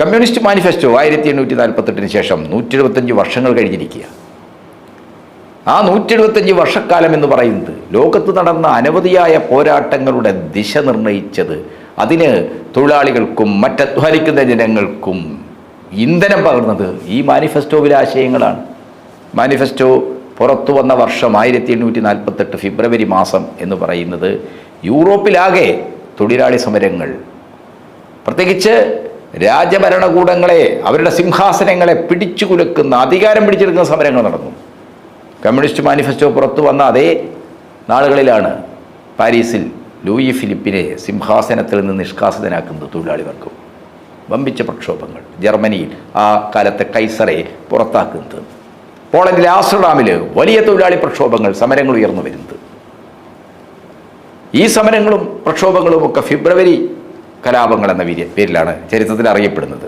Communist manifesto ആയിരത്തി എണ്ണൂറ്റി നാൽപ്പത്തെട്ടിന് ശേഷം നൂറ്റി എഴുപത്തഞ്ച് വർഷങ്ങൾ കഴിഞ്ഞിരിക്കുക. ആ നൂറ്റി എഴുപത്തഞ്ച് വർഷക്കാലം എന്ന് പറയുന്നത് ലോകത്ത് നടന്ന അനവധിയായ പോരാട്ടങ്ങളുടെ ദിശ നിർണയിച്ചത് അതിന് തൊഴിലാളികൾക്കും മറ്റധ്വാനിക്കുന്ന ജനങ്ങൾക്കും ഇന്ധനം പകർന്നത് ഈ മാനിഫെസ്റ്റോവിലെ ആശയങ്ങളാണ് മാനിഫെസ്റ്റോ പുറത്തു വന്ന വർഷം ആയിരത്തി എണ്ണൂറ്റി നാൽപ്പത്തെട്ട് ഫെബ്രുവരി മാസം എന്ന് പറയുന്നത് യൂറോപ്പിലാകെ തൊഴിലാളി സമരങ്ങൾ. പ്രത്യേകിച്ച് രാജഭരണകൂടങ്ങളെ അവരുടെ സിംഹാസനങ്ങളെ പിടിച്ചു കുലുക്കുന്ന അധികാരം പിടിച്ചെടുക്കുന്ന സമരങ്ങൾ നടന്നു. കമ്മ്യൂണിസ്റ്റ് മാനിഫെസ്റ്റോ പുറത്തു വന്ന അതേ നാളുകളിലാണ് പാരീസിൽ ലൂയി ഫിലിപ്പിനെ സിംഹാസനത്തിൽ നിന്ന് നിഷ്കാസിതനാക്കുന്നത് തൊഴിലാളികൾക്കും വമ്പിച്ച പ്രക്ഷോഭങ്ങൾ ജർമ്മനിയിൽ ആ കാലത്തെ കൈസറെ പുറത്താക്കുന്നത്. പോളണ്ടിലെ ആസ്ട്രഡാമിൽ വലിയ തൊഴിലാളി പ്രക്ഷോഭങ്ങൾ സമരങ്ങൾ ഉയർന്നു വരുന്നത്. ഈ സമരങ്ങളും പ്രക്ഷോഭങ്ങളും ഒക്കെ ഫെബ്രുവരി കലാപങ്ങൾ എന്ന പേരിലാണ് ചരിത്രത്തിൽ അറിയപ്പെടുന്നത്.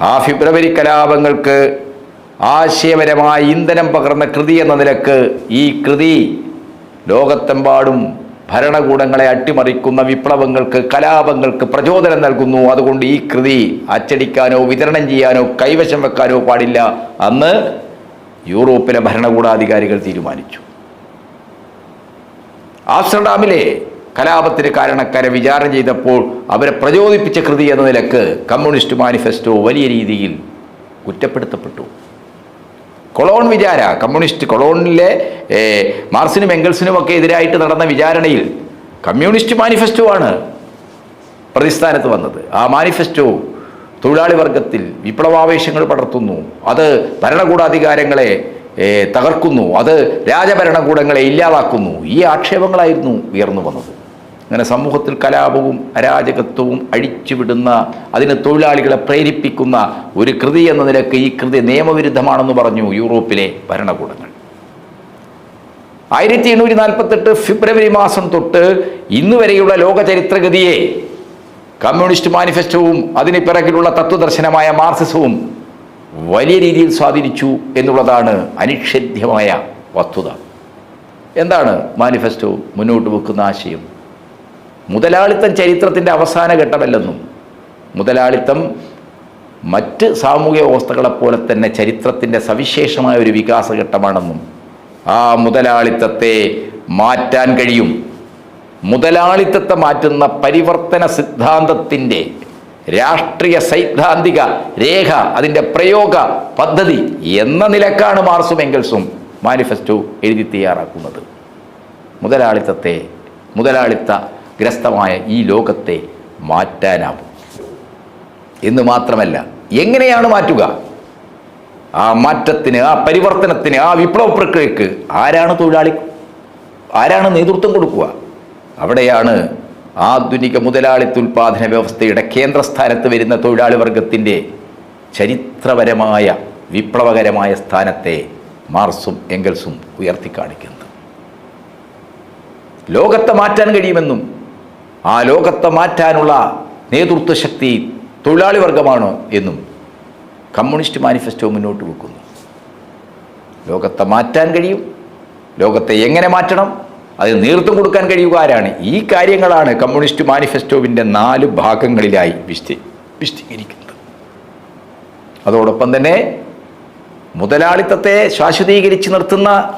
ആ ഫെബ്രുവരി കലാപങ്ങൾക്ക് ആശയപരമായ ഇന്ധനം പകർന്ന കൃതി എന്ന നിലയ്ക്ക് ഈ കൃതി ലോകത്തെമ്പാടും ഭരണകൂടങ്ങളെ അട്ടിമറിക്കുന്ന വിപ്ലവങ്ങൾക്ക് കലാപങ്ങൾക്ക് പ്രചോദനം നൽകുന്നു. അതുകൊണ്ട് ഈ കൃതി അച്ചടിക്കാനോ വിതരണം ചെയ്യാനോ കൈവശം വെക്കാനോ പാടില്ല അന്ന് യൂറോപ്പിലെ ഭരണകൂടാധികാരികൾ തീരുമാനിച്ചു. ആംസ്റ്റർഡാമിലെ കലാപത്തിന് കാരണക്കാരെ വിചാരണ ചെയ്തപ്പോൾ അവരെ പ്രചോദിപ്പിച്ച കൃതി എന്ന നിലയ്ക്ക് കമ്മ്യൂണിസ്റ്റ് മാനിഫെസ്റ്റോ വലിയ രീതിയിൽ കുറ്റപ്പെടുത്തപ്പെട്ടു. കൊളോൺ വിചാര കമ്മ്യൂണിസ്റ്റ് കൊളോണിലെ മാർസിനും എംഗൽസിനും ഒക്കെ എതിരായിട്ട് നടന്ന വിചാരണയിൽ കമ്മ്യൂണിസ്റ്റ് മാനിഫെസ്റ്റോ ആണ് പ്രതിസ്ഥാനത്ത് വന്നത്. ആ മാനിഫെസ്റ്റോ തൊഴിലാളി വർഗത്തിൽ വിപ്ലവാവേശങ്ങൾ പടർത്തുന്നു. അത് ഭരണകൂടാധികാരങ്ങളെ തകർക്കുന്നു. അത് രാജഭരണകൂടങ്ങളെ ഇല്ലാതാക്കുന്നു. ഈ ആക്ഷേപങ്ങളായിരുന്നു ഉയർന്നു വന്നത്. അങ്ങനെ സമൂഹത്തിൽ കലാപവും അരാജകത്വവും അഴിച്ചുവിടുന്ന അതിന് തൊഴിലാളികളെ പ്രേരിപ്പിക്കുന്ന ഒരു കൃതി എന്ന നിലയ്ക്ക് ഈ കൃതി നിയമവിരുദ്ധമാണെന്ന് പറഞ്ഞു യൂറോപ്പിലെ ഭരണകൂടങ്ങൾ. ആയിരത്തി എണ്ണൂറ്റി നാൽപ്പത്തെട്ട് ഫെബ്രുവരി മാസം തൊട്ട് ഇന്ന് വരെയുള്ള ലോക ചരിത്രഗതിയെ കമ്മ്യൂണിസ്റ്റ് മാനിഫെസ്റ്റോവും അതിന് പിറകിലുള്ള തത്വദർശനമായ മാർസിസവും വലിയ രീതിയിൽ സ്വാധീനിച്ചു എന്നുള്ളതാണ് അനിഷേധ്യമായ വസ്തുത. എന്താണ് മാനിഫെസ്റ്റോ മുന്നോട്ട് വെക്കുന്ന ആശയം? മുതലാളിത്തം ചരിത്രത്തിന്റെ അവസാന ഘട്ടമല്ലെന്നും മുതലാളിത്തം മറ്റ് സാമൂഹ്യ വ്യവസ്ഥകളെപ്പോലെ തന്നെ ചരിത്രത്തിന്റെ സവിശേഷമായ ഒരു വികാസഘട്ടമാണെന്നും ആ മുതലാളിത്തത്തെ മാറ്റാൻ കഴിയും. മുതലാളിത്തത്തെ മാറ്റുന്ന പരിവർത്തന സിദ്ധാന്തത്തിന്റെ രാഷ്ട്രീയ സൈദ്ധാന്തിക രേഖ അതിന്റെ പ്രയോഗ പദ്ധതി എന്ന നിലക്കാണ് മാർസും എങ്കൽസും മാനിഫെസ്റ്റോ എഴുതി തയ്യാറാക്കുന്നത്. മുതലാളിത്തത്തെ മുതലാളിത്ത ഗ്രസ്തമായ ഈ ലോകത്തെ മാറ്റാനാവും. എന്ന് മാത്രമല്ല എങ്ങനെയാണ് മാറ്റുക? ആ മാറ്റത്തിന് ആ പരിവർത്തനത്തിന് ആ വിപ്ലവ പ്രക്രിയക്ക് ആരാണ് തൊഴിലാളി? ആരാണ് നേതൃത്വം കൊടുക്കുക? അവിടെയാണ് ആധുനിക മുതലാളിത്ത ഉൽപാദന വ്യവസ്ഥയുടെ കേന്ദ്രസ്ഥാനത്ത് വരുന്ന തൊഴിലാളി വർഗത്തിന്റെ ചരിത്രപരമായ വിപ്ലവകരമായ സ്ഥാനത്തെ മാർസും എങ്കൽസും ഉയർത്തിക്കാണിക്കുന്നത്. ലോകത്തെ മാറ്റാൻ കഴിയുമെന്നും ആ ലോകത്തെ മാറ്റാനുള്ള നേതൃത്വ ശക്തി തൊഴിലാളി വർഗമാണ് എന്നും കമ്മ്യൂണിസ്റ്റ് മാനിഫെസ്റ്റോ മുന്നോട്ട് വെക്കുന്നു. ലോകത്തെ മാറ്റാൻ കഴിയും. ലോകത്തെ എങ്ങനെ മാറ്റണം? അതിന് നേതൃത്വം കൊടുക്കാൻ കഴിയുക ആരാണ്? ഈ കാര്യങ്ങളാണ് കമ്മ്യൂണിസ്റ്റ് മാനിഫെസ്റ്റോവിന്റെ നാല് ഭാഗങ്ങളിലായി വിശദീ വിശദീകരിക്കുന്നത് അതോടൊപ്പം തന്നെ മുതലാളിത്തത്തെ ശാശ്വതീകരിച്ച് നിർത്തുന്ന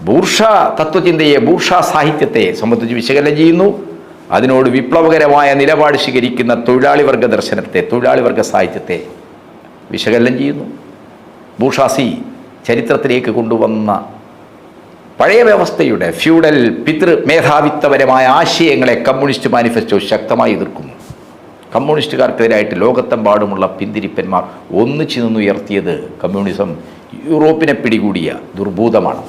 ബൂർഷ തത്വചിന്തയെ ബൂർഷ സാഹിത്യത്തെ സംബന്ധിച്ച് വിശകലനം ചെയ്യുന്നു. അതിനോട് വിപ്ലവകരമായ നിലപാട് സ്വീകരിക്കുന്ന തൊഴിലാളി വർഗ ദർശനത്തെ തൊഴിലാളി വർഗ സാഹിത്യത്തെ വിശകലനം ചെയ്യുന്നു. ഭൂഷാസി ചരിത്രത്തിലേക്ക് കൊണ്ടുവന്ന പഴയ വ്യവസ്ഥയുടെ ഫ്യൂഡൽ പിതൃ മേധാവിത്വപരമായ ആശയങ്ങളെ കമ്മ്യൂണിസ്റ്റ് മാനിഫെസ്റ്റോ ശക്തമായി എതിർക്കുന്നു. കമ്മ്യൂണിസ്റ്റുകാർക്കെതിരായിട്ട് ലോകത്തെമ്പാടുമുള്ള പിന്തിരിപ്പന്മാർ ഒന്നിച്ചു നിന്നുയർത്തിയത് കമ്മ്യൂണിസം യൂറോപ്പിനെ പിടികൂടിയ ദുർഭൂതമാണ്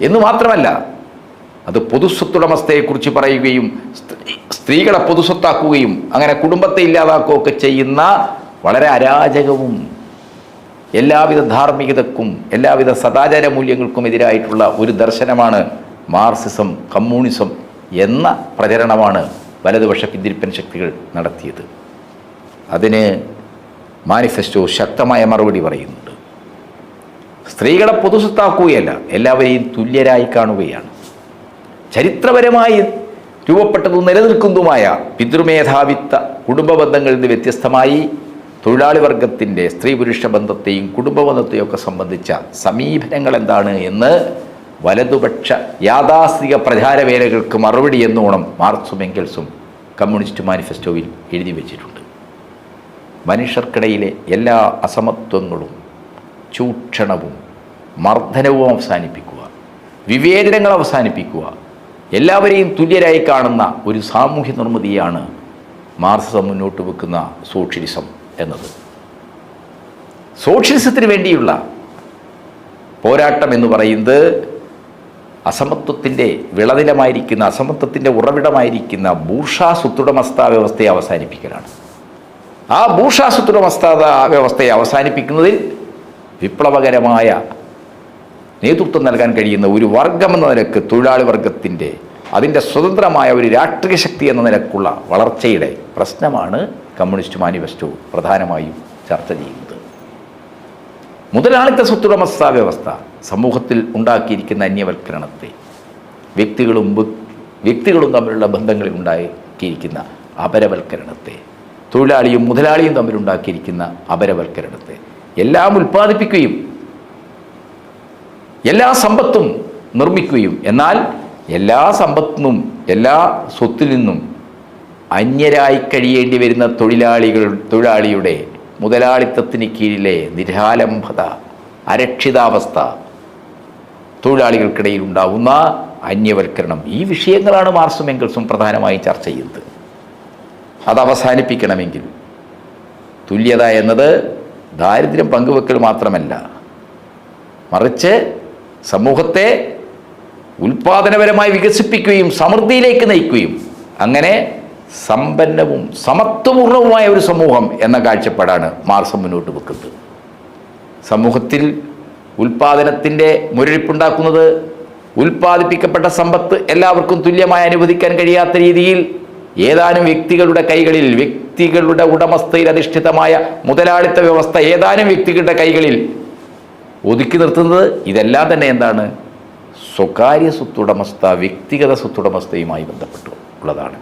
എന്ന് മാത്രമല്ല അത് പൊതുസ്വത്തുടമസ്ഥയെക്കുറിച്ച് പറയുകയും സ്ത്രീകളെ പൊതുസ്വത്താക്കുകയും അങ്ങനെ കുടുംബത്തെ ഇല്ലാതാക്കുകയൊക്കെ ചെയ്യുന്ന വളരെ അരാജകവും എല്ലാവിധ ധാർമ്മികതക്കും എല്ലാവിധ സദാചാര മൂല്യങ്ങൾക്കും എതിരായിട്ടുള്ള ഒരു ദർശനമാണ് മാർസിസം കമ്മ്യൂണിസം എന്ന പ്രചരണമാണ് വലതുപക്ഷ പിന്തിരിപ്പൻ ശക്തികൾ നടത്തിയത്. അതിന് മാനിഫെസ്റ്റോ ശക്തമായ മറുപടി പറയുന്നുണ്ട്. സ്ത്രീകളെ പൊതുസ്വത്താക്കുകയല്ല എല്ലാവരെയും തുല്യരായി കാണുകയാണ്. ചരിത്രപരമായി രൂപപ്പെട്ടതും നിലനിൽക്കുന്നതുമായ പിതൃമേധാവിത്ത കുടുംബ ബന്ധങ്ങളിൽ നിന്ന് വ്യത്യസ്തമായി തൊഴിലാളി വർഗത്തിന്റെ സ്ത്രീ പുരുഷ ബന്ധത്തെയും കുടുംബ ബന്ധത്തെയും ഒക്കെ സംബന്ധിച്ച സമീപനങ്ങൾ എന്താണ് എന്ന് വലതുപക്ഷ യാഥാസ്ഥിക പ്രചാരവേലകൾക്ക് മറുപടി എന്നോണം മാർക്സും എങ്കിൾസും കമ്മ്യൂണിസ്റ്റ് മാനിഫെസ്റ്റോയിൽ എഴുതി വച്ചിട്ടുണ്ട്. മനുഷ്യർക്കിടയിലെ എല്ലാ അസമത്വങ്ങളും ചൂഷണവും മർദ്ദനവും അവസാനിപ്പിക്കുക വിവേചനങ്ങൾ അവസാനിപ്പിക്കുക എല്ലാവരെയും തുല്യരായി കാണുന്ന ഒരു സാമൂഹ്യ നിർമ്മിതിയാണ് മാർസിസം മുന്നോട്ട് വെക്കുന്ന സോഷ്യലിസം എന്നത്. സോഷ്യലിസത്തിന് വേണ്ടിയുള്ള പോരാട്ടം എന്ന് പറയുന്നത് അസമത്വത്തിന്റെ വിളനിലമായിരിക്കുന്ന അസമത്വത്തിന്റെ ഉറവിടമായിരിക്കുന്ന ബൂർഷാ സ്വത്തുടമസ്ഥാ വ്യവസ്ഥയെ അവസാനിപ്പിക്കലാണ്. ആ ബൂർഷാ സ്വത്തുടമസ്ഥാ വ്യവസ്ഥയെ അവസാനിപ്പിക്കുന്നതിൽ വിപ്ലവകരമായ നേതൃത്വം നൽകാൻ കഴിയുന്ന ഒരു വർഗമെന്ന നിലയ്ക്ക് തൊഴിലാളി വർഗത്തിന്റെ അതിന്റെ സ്വതന്ത്രമായ ഒരു രാഷ്ട്രീയ ശക്തി എന്ന നിലക്കുള്ള വളർച്ചയുടെ പ്രശ്നമാണ് കമ്മ്യൂണിസ്റ്റ് മാനിഫെസ്റ്റോ പ്രധാനമായും ചർച്ച ചെയ്യുന്നത്. മുതലാളിത്ത സ്വത്തുടമസ്ഥാ വ്യവസ്ഥ സമൂഹത്തിൽ ഉണ്ടാക്കിയിരിക്കുന്ന അന്യവൽക്കരണത്തെ വ്യക്തികളും വ്യക്തികളും തമ്മിലുള്ള ബന്ധങ്ങളിൽ ഉണ്ടാക്കിയിരിക്കുന്ന അപരവൽക്കരണത്തെ തൊഴിലാളിയും മുതലാളിയും തമ്മിലുണ്ടാക്കിയിരിക്കുന്ന അപരവൽക്കരണത്തെ എല്ലാം ഉൽപ്പാദിപ്പിക്കുകയും എല്ലാ സമ്പത്തും നിർമ്മിക്കുകയും. എന്നാൽ എല്ലാ സമ്പത്തിനും എല്ലാ സ്വത്തിൽ നിന്നും അന്യരായി കഴിയേണ്ടി വരുന്ന തൊഴിലാളികൾ തൊഴിലാളിയുടെ മുതലാളിത്തത്തിന് കീഴിലെ നിരാലംബത അരക്ഷിതാവസ്ഥ തൊഴിലാളികൾക്കിടയിൽ ഉണ്ടാവുന്ന അന്യവൽക്കരണം. ഈ വിഷയങ്ങളാണ് മാർസും എങ്കിൾസും പ്രധാനമായി ചർച്ച ചെയ്യുന്നത്. അത് അവസാനിപ്പിക്കണമെങ്കിൽ തുല്യത എന്നത് ദാരിദ്ര്യം പങ്കുവെക്കൽ മാത്രമല്ല മറിച്ച് സമൂഹത്തെ ഉൽപാദനപരമായി വികസിപ്പിക്കുകയും സമൃദ്ധിയിലേക്ക് നയിക്കുകയും അങ്ങനെ സമ്പന്നവും സമത്വപൂർണവുമായ ഒരു സമൂഹം എന്ന കാഴ്ചപ്പാടാണ് മാർസം മുന്നോട്ട് വെക്കുന്നത്. സമൂഹത്തിൽ ഉൽപാദനത്തിന്റെ മുരടിപ്പുണ്ടാക്കുന്നത് ഉൽപ്പാദിപ്പിക്കപ്പെട്ട സമ്പത്ത് എല്ലാവർക്കും തുല്യമായി അനുവദിക്കാൻ കഴിയാത്ത രീതിയിൽ ഏതാനും വ്യക്തികളുടെ കൈകളിൽ വ്യക്തികളുടെ ഉടമസ്ഥയിൽ അധിഷ്ഠിതമായ മുതലാളിത്ത വ്യവസ്ഥ ഏതാനും വ്യക്തികളുടെ കൈകളിൽ ഒതുക്കി നിർത്തുന്നത് ഇതെല്ലാം തന്നെ എന്താണ്? സ്വകാര്യ സ്വത്തുടമസ്ഥ വ്യക്തിഗത സ്വത്തുടമസ്ഥയുമായി ബന്ധപ്പെട്ടു ഉള്ളതാണ്.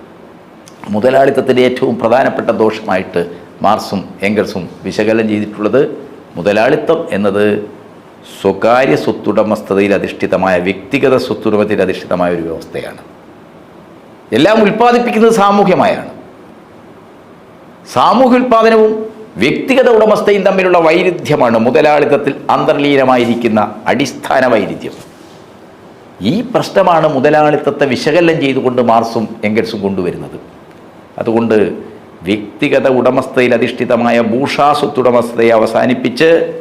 മുതലാളിത്തത്തിന്റെ ഏറ്റവും പ്രധാനപ്പെട്ട ദോഷമായിട്ട് മാർസും എംഗൽസും വിശകലനം ചെയ്തിട്ടുള്ളത് മുതലാളിത്തം എന്നത് സ്വകാര്യ സ്വത്തുടമസ്ഥതയിൽ അധിഷ്ഠിതമായ വ്യക്തിഗത സ്വത്തുടമത്തിൽ അധിഷ്ഠിതമായ ഒരു വ്യവസ്ഥയാണ്. എല്ലാം ഉൽപ്പാദിപ്പിക്കുന്നത് സാമൂഹ്യമായാണ്. സാമൂഹ്യ ഉൽപാദനവും വ്യക്തിഗത ഉടമസ്ഥയും തമ്മിലുള്ള വൈരുദ്ധ്യമാണ് മുതലാളിത്തത്തിൽ അന്തർലീനമായിരിക്കുന്ന അടിസ്ഥാന വൈരുദ്ധ്യം. ഈ പ്രശ്നമാണ് മുതലാളിത്തത്തെ വിശകലനം ചെയ്തുകൊണ്ട് മാർസും എങ്കൽസും കൊണ്ടുവരുന്നത്. അതുകൊണ്ട് വ്യക്തിഗത ഉടമസ്ഥയിൽ അധിഷ്ഠിതമായ ഭൂഷാസ്വത്തുടമസ്ഥയെ അവസാനിപ്പിച്ച്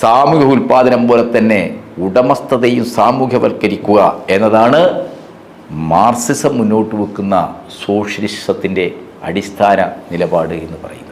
സാമൂഹ്യ ഉൽപാദനം പോലെ തന്നെ ഉടമസ്ഥതയും സാമൂഹ്യവൽക്കരിക്കുക എന്നതാണ് മാർസിസം മുന്നോട്ട് വെക്കുന്ന സോഷ്യലിസത്തിന്റെ അടിസ്ഥാന നിലപാട് എന്ന് പറയും